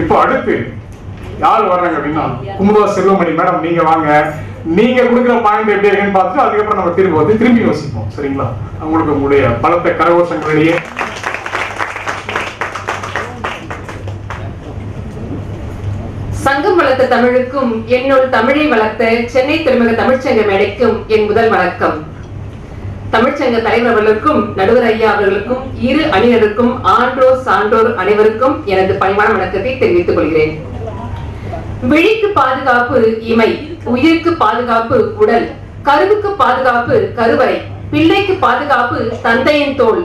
இப்போ அடுத்து யார் வர்றாங்க அப்படின்னா குமுதா செல்வமணி. மேடம் நீங்க வாங்க. நீங்க கொடுக்குற பாயிண்ட் எப்படி இருக்குன்னு பார்த்துட்டு அதுக்கப்புறம் நம்ம திரும்ப வந்து திரும்பி யோசிப்போம். சரிங்களா? அவங்களுக்கு உங்களுடைய பலத்த கரகோஷங்களிடையே சங்கம் வளர்த்த தமிழுக்கும் என்னுள் தமிழை வளர்த்த சென்னை திருமக தமிழ்ச்சங்க மேடைக்கும் என் முதல் வணக்கம். தமிழ்ச்சங்க தலைவர் அவர்களுக்கும் நடுவர் ஐயா அவர்களுக்கும் இரு அணியினருக்கும் ஆன்றோர் சான்றோர் அனைவருக்கும் எனது பணிவான வணக்கத்தை தெரிவித்துக் கொள்கிறேன். விழிக்கு பாதுகாப்பு இமை உயிருக்கு பாதுகாப்பு உடல் கருவுக்கு பாதுகாப்பு கருவறை பிள்ளைக்கு பாதுகாப்பு தந்தையின் தோல்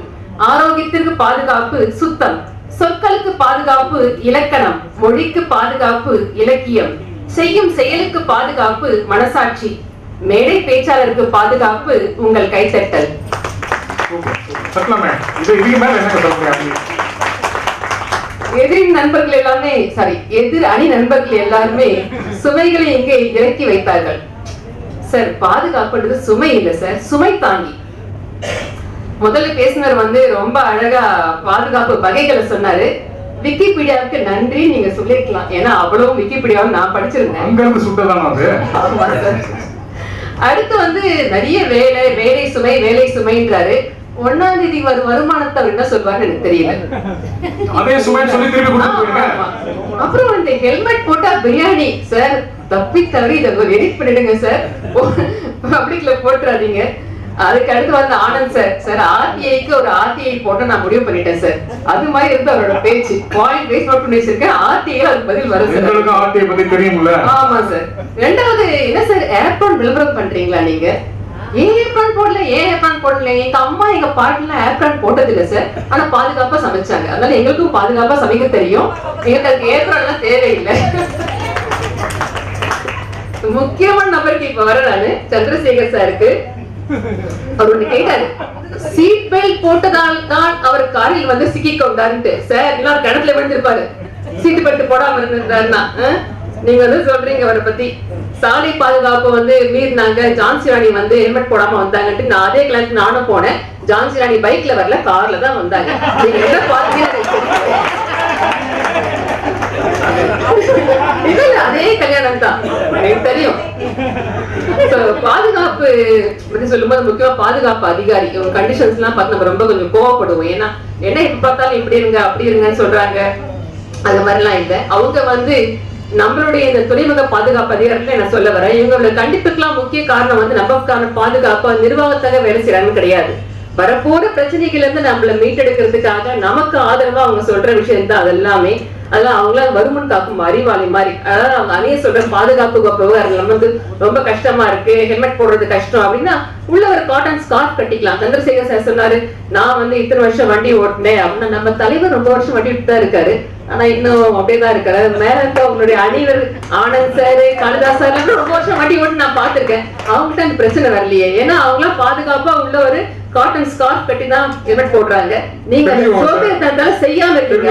ஆரோக்கியத்திற்கு பாதுகாப்பு சுத்தம் சொற்களுக்கு பாதுகாப்பு இலக்கணம் மொழிக்கு பாதுகாப்பு இலக்கியம் செய்யும் செயலுக்கு பாதுகாப்பு மனசாட்சி மேடை பேச்சாளருக்கு பாதுகாப்பு உங்கள் கைத்தட்டல். எதிரின் நண்பர்கள் எல்லாமே சாரி எதிர் அணி நண்பர்கள் எல்லாருமே சுமைகளை இங்கே இறக்கி வைத்தார்கள். சார் பாதுகாப்புன்றது சுமை இல்ல சார் சுமை தாங்கி. முதல்ல பேசினர் வந்து ரொம்ப அழகா பாதுகாப்பு வகைகளை சொன்னாரு. விக்கிபீடியாவுக்கு நன்றி நீங்க சொல்லிருக்கலாம் ஏன்னா அவ்வளவு விக்கிபீடியாவை நான் படிச்சிருந்தேன். அடுத்து வந்து நிறைய வேலை வேலை சுமை வேலை சுமைன்றாரு. ஒன்னாம் தேதி வரும் வருமானத்தை என்ன சொல்வாருன்னு எனக்கு தெரியல. அதே சுமைன்னு சொல்லி திருப்பி. அப்புறம் இந்த ஹெல்மெட் போட்டா பிரியாணி சார் தப்பி தவறி இதை எடிட் பண்ணிடுங்க சார் பப்ளிக்ல போட்டுறாதீங்க. அதுக்கு அடுத்து வந்து ஆனந்த் சார் சார் ஆர்டிஐக்கு ஒரு ஆர்டிஐ போட்டு நான் முடிவு பண்ணிட்டேன் சார். அது மாதிரி இருந்து அவரோட பேச்சு. பாயிண்ட் வைஸ் நோட் பண்ணி வச்சிருக்கேன். ஆர்டிஐ அதுக்கு பதில் வரும் சார். ஆர்டிஐ பத்தி தெரியும்ல? ஆமா சார். ரெண்டாவது என்ன சார் ஏர்பான் விளம்பரம் பண்றீங்களா நீங்க? ஏன் ஏர்பான் போடல? ஏன் ஏர்பான் போடல? எங்க அம்மா எங்க பாட்டுல ஏர்பான் போட்டது இல்ல சார். ஆனா பாதுகாப்பா சமைச்சாங்க. அதனால எங்களுக்கும் பாதுகாப்பா சமைக்க தெரியும். எங்களுக்கு எல்லாம் தேவையில்லை. முக்கியமான நபருக்கு இப்ப வர நானு. சந்திரசேகர் சாருக்கு. அவர் ஒண்ணு கேட்டாரு. சீட் பெல்ட் போட்டதால் தான் அவர் காரில் வந்து சிக்கி கொண்டாருன்ட்டு சார் எல்லாரும் கிணத்துல விழுந்திருப்பாரு. சீட் பெல்ட் போடாம இருந்திருந்தாருன்னா ஆ? நீங்க வந்து சொல்றீங்க அவரை பத்தி. சாலை பாதுகாப்பு வந்து மீறினாங்க. ஜான்சி ராணி வந்து ஹெல்மெட் போடாம வந்தாங்கன்ட்டு நான் அதே கிளாஸ் நானும் போனேன். ஜான்சி ராணி பைக்ல வரல கார்ல தான் வந்தாங்க. நீங்க என்ன பாத்தீங்க இல்ல அதே கல்யாணம் தான் எனக்கு தெரியும். பாதுகாப்பு சொல்லும்போது முக்கியமா பாதுகாப்பு அதிகாரி இவங்க கண்டிஷன்ஸ் எல்லாம் பார்த்து நம்ம ரொம்ப கொஞ்சம் கோவப்படுவோம். ஏன்னா என்ன இப்ப பார்த்தாலும் இப்படி இருங்க அப்படி இருங்கன்னு சொல்றாங்க. அது மாதிரிலாம் இல்லை. அவங்க வந்து நம்மளுடைய இந்த துறைமுக பாதுகாப்பு அதிகாரத்துல நான் சொல்ல வரேன். இவங்களோட கண்டிப்புக்கெல்லாம் முக்கிய காரணம் வந்து நமக்கான பாதுகாப்பு நிர்வாகத்தாக வேலை செய்யறாங்கன்னு கிடையாது. வரப்போற பிரச்சனைகள்ல இருந்து நம்மள மீட்டெடுக்கிறதுக்காக நமக்கு ஆதரவா அவங்க சொல்ற விஷயம் தான் அது எல்லாமே அதெல்லாம் அவங்கள வருமுன் காக்கும் அறிவாளி மாதிரி. அதாவது அவங்க அணிய சொல்ற பாதுகாப்பு விவகாரம் வந்து ரொம்ப கஷ்டமா இருக்கு ஹெல்மெட் போடுறது கஷ்டம் அப்படின்னா உள்ள ஒரு காட்டன் ஸ்கார்ஃப் கட்டிக்கலாம். சந்திரசேகர் சார் சொன்னாரு நான் வந்து இத்தனை வருஷம் வண்டி ஓட்டினேன் அப்படின்னா நம்ம தலைவர் ரொம்ப வருஷம் வண்டி விட்டு தான் இருக்காரு. ஆனா இன்னும் அப்படியேதான் இருக்காரு மேல இருக்க அவங்களுடைய அணிவர் ஆனந்த் சார் காளிதாஸ் சார் எல்லாம் ரொம்ப வருஷம் வண்டி ஓட்டு நான் பார்த்திருக்கேன். அவங்ககிட்ட அந்த பிரச்சனை வரலையே. ஏன்னா அவங்களாம் பாதுகாப்பா உள்ள ஒரு காட்டன் ஸ்கார்ஃப் கட்டி தான் ஹெல்மெட் போடுறாங்க. நீங்க. சோம்பேறித்தனத்தால செய்யாம இருக்கீங்க.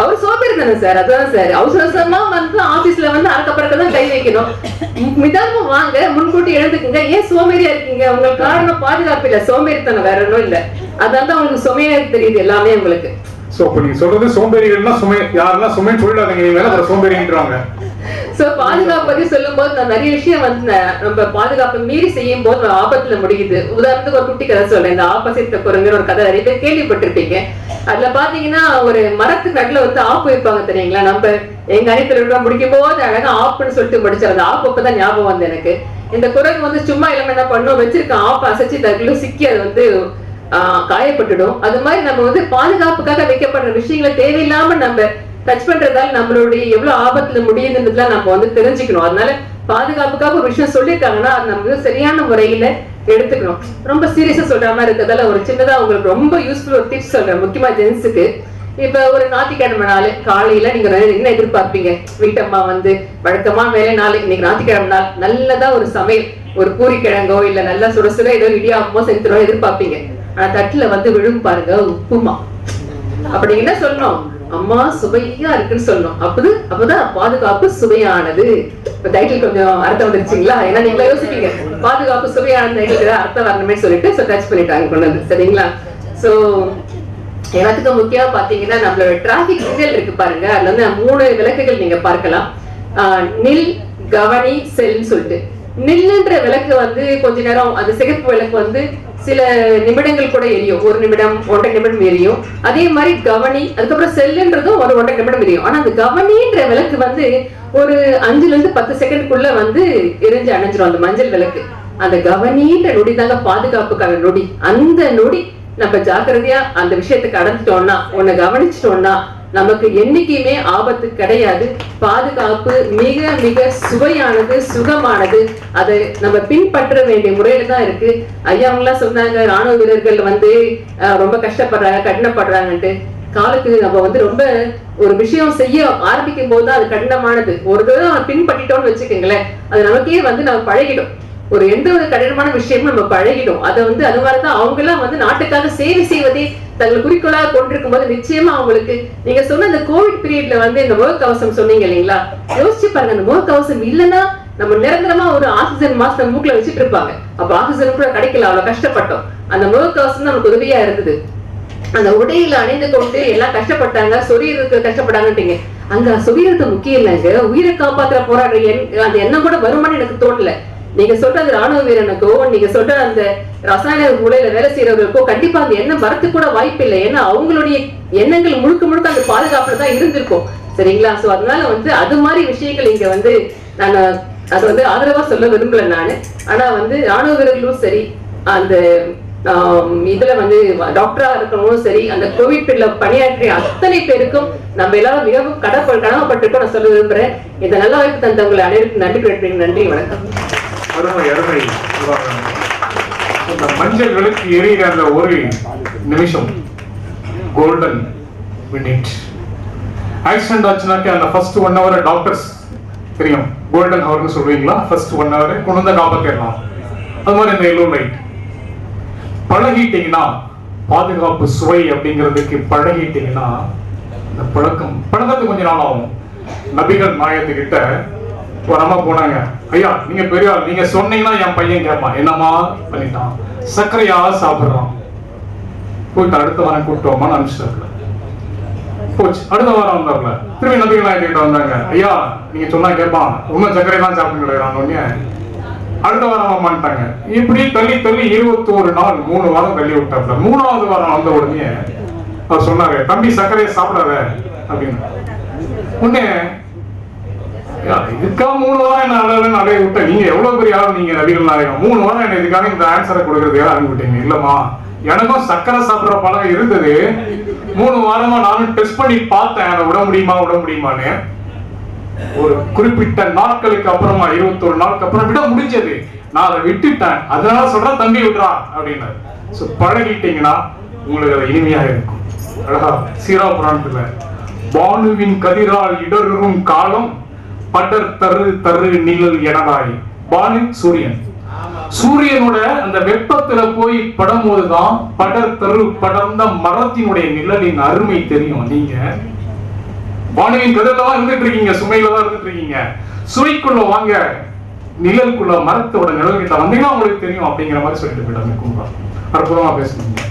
அவர் சோம்பேறி தானே சார் அதான் சார் அவசர அவசரமா வந்து ஆபீஸ்ல வந்து தான் கை வைக்கணும். மிதமா வாங்க முன்கூட்டி எழுந்துக்குங்க. ஏன் சோம்பேறியா இருக்கீங்க? உங்களுக்கு காரணம் பாதுகாப்பு இல்ல. சோம்பேறித்தனம் வேற ஒண்ணும் இல்ல. அதான் தான் உங்களுக்கு சுமையா தெரியுது எல்லாமே உங்களுக்கு. சோ இப்ப நீங்க சொல்றது சோம்பேறிகள்னா சுமை யாரெல்லாம் சுமைன்னு சொல்லிடாதீங்க நீங்க வேலை சோம்பேறின்றாங்க. சோ பாதுகாப்பு பத்தி சொல்லும் போது நான் நிறைய விஷயம் வந்து நம்ம பாதுகாப்பு மீறி செய்யும் போது நம்ம ஆபத்துல முடியுது. உதாரணத்துக்கு ஒரு குட்டி கதை சொல்றேன். இந்த ஆபசித்த குரங்குற ஒரு கதை நிறைய பேர் கேள்விப்பட்டிருப்பீங்க. அதுல பாத்தீங்கன்னா ஒரு மரத்துக்கு நடுல வந்து ஆப்பு வைப்பாங்க தெரியுங்களா? நம்ம எங்க அணித்துல முடிக்கும் போது அழகா ஆப்புன்னு சொல்லிட்டு முடிச்சு அந்த ஆப்பு அப்பதான் ஞாபகம் வந்து எனக்கு. இந்த குரங்கு வந்து சும்மா இல்லாம என்ன பண்ணும்? வச்சிருக்க ஆப்பு அசைச்சு தகுல சிக்கி அது வந்து காயப்பட்டுடும். அது மாதிரி நம்ம வந்து பாதுகாப்புக்காக வைக்கப்படுற விஷயங்களை தேவையில்லாம நம்ம டச் பண்றதால நம்மளுடைய எவ்வளவு ஆபத்துல முடியுதுன்றதுலாம் நம்ம வந்து தெரிஞ்சுக்கணும். அதனால பாதுகாப்புக்காக ஒரு விஷயம் சொல்லியிருக்காங்கன்னா அது நம்ம சரியான முறையில எடுத்துக்கணும். ரொம்ப சீரியஸா சொல்ற மாதிரி இருக்கிறதால ஒரு சின்னதா உங்களுக்கு ரொம்ப யூஸ்ஃபுல் ஒரு டிப்ஸ் சொல்றேன். முக்கியமா ஜென்ஸுக்கு இப்ப ஒரு ஞாயிற்றுக்கிழமை நாள் காலையில நீங்க என்ன எதிர்பார்ப்பீங்க? வீட்டம்மா வந்து வழக்கமா வேலை நாள் இன்னைக்கு ஞாயிற்றுக்கிழமை நாள் நல்லதா ஒரு சமையல் ஒரு பூரி கிழங்கோ இல்ல நல்லா சுட சுட ஏதோ இடியாப்பமோ செஞ்சிடும் எதிர்பார்ப்பீங்க. தட்டுல வந்து விழும் பாருங்க உப்புமா. அப்படி என்ன சொல்லணும்? அம்மா சுவையா இருக்குன்னு சொல்லணும். அப்பது அப்பதான் பாதுகாப்பு சுவையானது. இப்ப டைட்டில் கொஞ்சம் அர்த்தம் வந்துருச்சுங்களா? ஏன்னா நீங்களா யோசிப்பீங்க. பாதுகாப்பு சுவையானது டைட்டில் அர்த்தம் வரணுமே சொல்லிட்டு டச் பண்ணிட்டாங்க கொண்டு வந்து சரிங்களா? சோ எல்லாத்துக்கும் முக்கியமா பாத்தீங்கன்னா நம்மளோட டிராபிக் சிக்னல் இருக்கு பாருங்க. அதுல வந்து மூணு விளக்குகள் நீங்க பார்க்கலாம். ஆஹ் நில் கவனி செல்னு சொல்லிட்டு. நில்லுன்ற விளக்கு வந்து கொஞ்ச நேரம் அந்த சிகப்பு விளக்கு வந்து சில நிமிடங்கள் கூட எரியும். ஒரு நிமிடம் ஒன்றரை நிமிடம் எரியும். அதே மாதிரி கவனி அதுக்கப்புறம் செல்லுன்றதும் ஒரு ஒன்றரை நிமிடம் எரியும். ஆனா அந்த கவனின்ற விளக்கு வந்து ஒரு அஞ்சுல இருந்து பத்து செகண்ட்குள்ள வந்து எரிஞ்சு அணைஞ்சிரும் அந்த மஞ்சள் விளக்கு. அந்த கவனின்ற நொடி தாங்க பாதுகாப்புக்கான நொடி. அந்த நொடி நம்ம ஜாக்கிரதையா அந்த விஷயத்தை கடந்துட்டோம்னா உன்னை கவனிச்சிட்டோம்னா நமக்கு என்னைக்குமே ஆபத்து கிடையாது. பாதுகாப்பு மிக மிக சுவையானது சுகமானது. அதை நம்ம பின்பற்ற வேண்டிய முறையில தான் இருக்கு. ஐயா அவங்களாம் சொன்னாங்க ராணுவ வீரர்கள் வந்து ரொம்ப கஷ்டப்படுறாங்க கடினப்படுறாங்கன்ட்டு. காலத்துக்கு நம்ம வந்து ரொம்ப ஒரு விஷயம் செய்ய ஆரம்பிக்கும் போது தான் அது கடினமானது. ஒரு தடவை பின்பற்றிட்டோம்னு வச்சுக்கோங்களேன். அது நமக்கே வந்து நம்ம பழகிடும். ஒரு எந்த ஒரு கடினமான விஷயமும் நம்ம பழகிடும். அதை வந்து அது மாதிரிதான் அவங்க எல்லாம் வந்து நாட்டுக்காக சேவை செய்வதே தங்கள் குறிக்கோளாக கொண்டிருக்கும் போது நிச்சயமா அவங்களுக்கு நீங்க சொன்ன இந்த கோவிட் பீரியட்ல வந்து இந்த முகக்கவசம் சொன்னீங்க இல்லைங்களா? யோசிச்சு பாருங்க அந்த முகக்கவசம் இல்லைன்னா நம்ம நிரந்தரமா ஒரு ஆக்சிஜன் மாஸ்க் நம்ம மூக்குல வச்சுட்டு இருப்பாங்க. அப்ப ஆக்சிஜன் கூட கிடைக்கல அவ்வளவு கஷ்டப்பட்டோம். அந்த முகக்கவசம் நமக்கு உதவியா இருந்தது. அந்த உடையில அணிந்து கொண்டு எல்லாம் கஷ்டப்பட்டாங்க சொரியறதுக்கு கஷ்டப்பட்டாங்கட்டீங்க அங்க சொரியறது முக்கியம் இல்லைங்க. உயிரை காப்பாத்துற போராடுற அந்த எண்ணம் கூட வருமானு எனக்கு தோணல. நீங்க சொல்ற அந்த ராணுவ வீரனுக்கோ நீங்க சொல்ற அந்த ரசாயன உலையில வேலை செய்யறவர்களுக்கோ கண்டிப்பா அந்த எண்ணம் வரத்து கூட வாய்ப்பு இல்லை. ஏன்னா அவங்களுடைய எண்ணங்கள் முழுக்க முழுக்க அந்த பாதுகாப்புல தான் இருந்திருக்கும். சரிங்களா? சோ அதனால வந்து அது மாதிரி விஷயங்கள் இங்க வந்து நான் அது வந்து ஆதரவா சொல்ல விரும்பல நானு. ஆனா வந்து ராணுவ வீரர்களும் சரி அந்த இதுல வந்து டாக்டரா இருக்கவங்களும் சரி அந்த கோவிட் பீரியட்ல பணியாற்றிய அத்தனை பேருக்கும் நம்ம எல்லாரும் மிகவும் கடப்ப கடமைப்பட்டிருக்கோம். நான் சொல்ல விரும்புறேன். இந்த நல்ல வாய்ப்பு தந்தவங்களை அனைவருக்கும் நன்றி கேட்கிறேன் நன்றி வணக்கம். அருமை அருமை உதாரணம். அந்த மஞ்சள் விளக்கு எரியிற அந்த ஒரு நிமிஷம் கோல்டன் மினிட் ஆக்சிடென்ட் ஆச்சுனாக்கே அந்த ஃபர்ஸ்ட் ஒன் ஹவர் டாக்டர்ஸ் தெரியும். கோல்டன் ஹவர்னு சொல்லுவீங்களா? ஃபர்ஸ்ட் ஒன் ஹவர் கொண்டு வந்து காப்பாத்திடலாம் அது மாதிரி இந்த எல்லோ லைட் பழகிட்டீங்கன்னா பாதுகாப்பு சுவை அப்படிங்கிறதுக்கு பழகிட்டீங்கன்னா இந்த பழக்கம் பழக்கத்துக்கு கொஞ்ச நாள் ஆகும். நபிகள் நாயத்துக்கிட்ட ஒரு அம்மா போனாங்க. ஐயா நீங்க பெரிய ஆள் நீங்க சொன்னீங்கன்னா என் பையன் கேட்பான் என்னம்மா? பண்ணிட்டான் சர்க்கரையா சாப்பிடுறான். போயிட்டு அடுத்த வாரம் கூப்பிட்டோமான்னு அனுப்பிச்சிட்டாங்க போச்சு. அடுத்த வாரம் வந்தார்ல. திரும்பி நபிகள் நாயகத்துக்கிட்ட வந்தாங்க. ஐயா நீங்க சொன்னா கேட்பான். இன்னும் சர்க்கரை தான் சாப்பிட்டு உடனே. அடுத்த வாரம் வாமான்ட்டாங்க இப்படி தள்ளி தள்ளி இருபத்தோரு நாள் மூணு வாரம் தள்ளி விட்டாப்ல. மூணாவது வாரம் வந்த உடனே அவர் சொன்னாரு தம்பி சர்க்கரையை சாப்பிடாத. அப்படின்னு. உடனே இதுக்காக இதுக்கா மூணு வாரம் என்ன அழகு அடைய விட்டேன். நீங்க எவ்வளவு பெரிய ஆள் நீங்க நபிகள் நாயகம். மூணு வாரம் என்ன இதுக்காக இந்த ஆன்சரை கொடுக்கறதுக்காக அனுப்பிவிட்டீங்க இல்லம்மா. எனக்கும் சக்கரை சாப்பிடுற பழக்கம் இருந்தது. மூணு வாரமா நானும் டெஸ்ட் பண்ணி பார்த்தேன். அதை விட முடியுமா விட முடியுமான்னு. ஒரு குறிப்பிட்ட நாட்களுக்கு அப்புறமா இருபத்தொரு நாளுக்கு அப்புறம் விட முடிஞ்சது. நான் அதை விட்டுட்டேன். அதனால சொல்றேன் தம்பி விடுறா அப்படின்னு பழகிட்டீங்கன்னா உங்களுக்கு அது இனிமையா இருக்கும். அழகா சீரா புராணத்துல பானுவின் கதிரால் இடரும் காலம் படர் தரு தரு நிழல் எனவாய் பானு சூரியன். சூரியனோட அந்த வெப்பத்துல போய் படம் போதுதான் படர் தரு படர்ந்த மரத்தினுடைய நிழலின் அருமை தெரியும். நீங்க வானவின் கதிரில இருந்துட்டு இருக்கீங்க சுமையில தான் இருந்துட்டு இருக்கீங்க சுமைக்குள்ள வாங்க நிழலுக்குள்ள மரத்தோட நிழல் கிட்ட வந்தீங்கன்னா உங்களுக்கு தெரியும் அப்படிங்கிற மாதிரி சொல்லிட்டு போயிட்டாங்க கும்பா. அற்புதமா பேசுனீங்க.